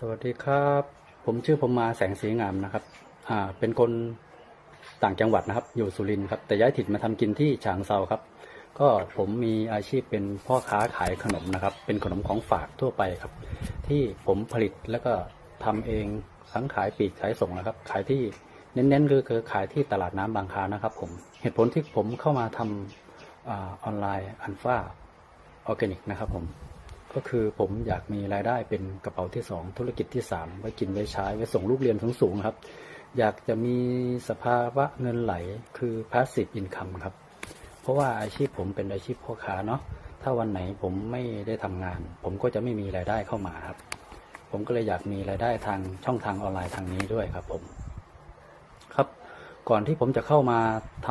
สวัสดีครับ ผมชื่อผมมาแสงสีงามนะครับอ่าเป็นคนต่างจังหวัดนะครับ อยู่สุรินทร์ครับ แต่ย้ายถิ่นมาทำกินที่ฉางเซาครับ ก็ผมมีอาชีพเป็นพ่อค้าขายขนมนะครับ เป็นขนมของฝากทั่วไปครับ ที่ผมผลิตแล้วก็ทำเองทั้งขายปีกขายส่งนะครับ ขายที่เน้นๆคือคือขายที่ตลาดน้ำบางคานะครับ ผมเหตุผลที่ผมเข้ามาทำอาออนไลน์อันฟ้าออร์แกนิกนะครับผม ก็คือผมอยากมีรายได้เป็นกระเป๋าที่สองธุรกิจที่สามไว้กินไว้ใช้ไว้ส่งลูกเรียนสูงๆครับ อยากจะมีสภาวะเงินไหลคือ passive income ครับ เพราะว่าอาชีพผมเป็นอาชีพพ่อค้าเนาะถ้าวันไหนผมไม่ได้ทำงาน ผมก็จะไม่มีรายได้เข้ามาครับ ผมก็เลยอยากมีรายได้ทางช่องทางออนไลน์ทางนี้ด้วยครับผมครับก่อนที่ผมจะเข้ามาท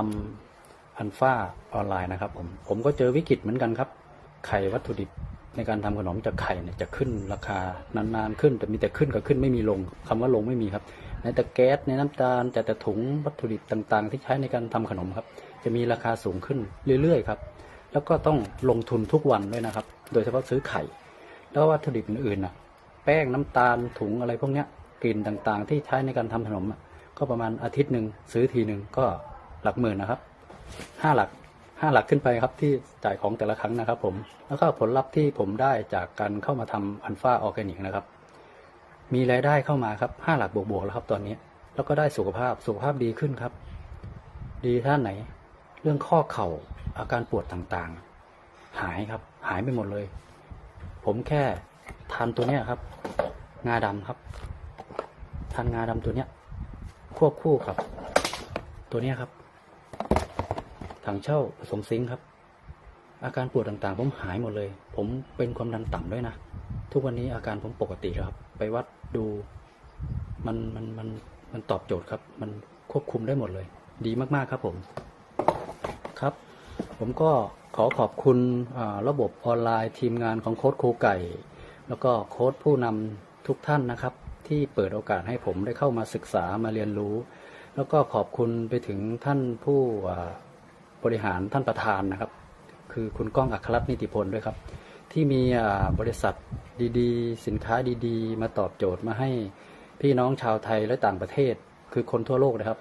ำอันฟ้าออนไลน์นะครับผมผมก็เจอวิกฤตเหมือนกันครับไข่วัตถุดิบ ในการทำขนมจากไข่เนี่ยจะขึ้นราคานานๆขึ้น แต่มีแต่ขึ้นกับขึ้นไม่มีลงคำว่าลงไม่มีครับในแต่แก๊สในน้ำตาลแต่แต่ถุงวัตถุดิบต่างๆ ที่ใช้ในการทำขนมครับ จะมีราคาสูงขึ้นเรื่อยๆครับแล้วก็ต้องลงทุนทุกวันด้วยนะครับ โดยเฉพาะซื้อไข่ แล้ววัตถุดิบอื่นๆน่ะแป้งน้ำตาลถุงอะไรพวกเนี้ยกลิ่นต่างๆ ที่ใช้ในการทำขนมอะก็ประมาณอาทิตย์หนึ่งซื้อทีหนึ่งก็หลักหมื่นนะครับห้าหลัก ห้าหลักขึ้นไปครับที่จ่ายของแต่ละครั้งนะครับ ผมแล้วก็ผลลัพธ์ที่ผมได้จากการเข้ามาทำอันฟ้าออร์แกนิกนะครับ มีรายได้เข้ามาครับห้าหลักบวกๆแล้วครับตอนนี้ แล้วก็ได้สุขภาพสุขภาพดีขึ้นครับ ดีท่านไหน เรื่องข้อเข่าอาการปวดต่างๆ หายครับ หายไปหมดเลย ผมแค่ทานตัวเนี้ยครับ งาดำครับทานงาดำตัวเนี้ยควบคู่กับ ตัวเนี้ยครับ ถังเช่าผสมซิงค์ครับ อาการปวดต่างๆ ผมหายหมดเลย ผมเป็นความดันต่ำด้วยนะ ทุกวันนี้อาการผมปกติแล้วครับ ไปวัดดูมันมันมันมันตอบโจทย์ครับ มันควบคุมได้หมดเลย ดีมากๆครับผมครับ ผมก็ขอขอบคุณระบบออนไลน์ทีมงานของโค้ดครูไก่ แล้วก็โค้ดผู้นำทุกท่านนะครับ ที่เปิดโอกาสให้ผมได้เข้ามาศึกษามาเรียนรู้ แล้วก็ขอบคุณไปถึงท่านผู้ บริหารท่านประธานนะครับ คือคุณก้องอัครรัตน์นิติพลด้วยครับ ที่มีบริษัทดีๆ สินค้าดีๆ มาตอบโจทย์มาให้พี่น้องชาวไทยและต่างประเทศ คือคนทั่วโลกนะครับ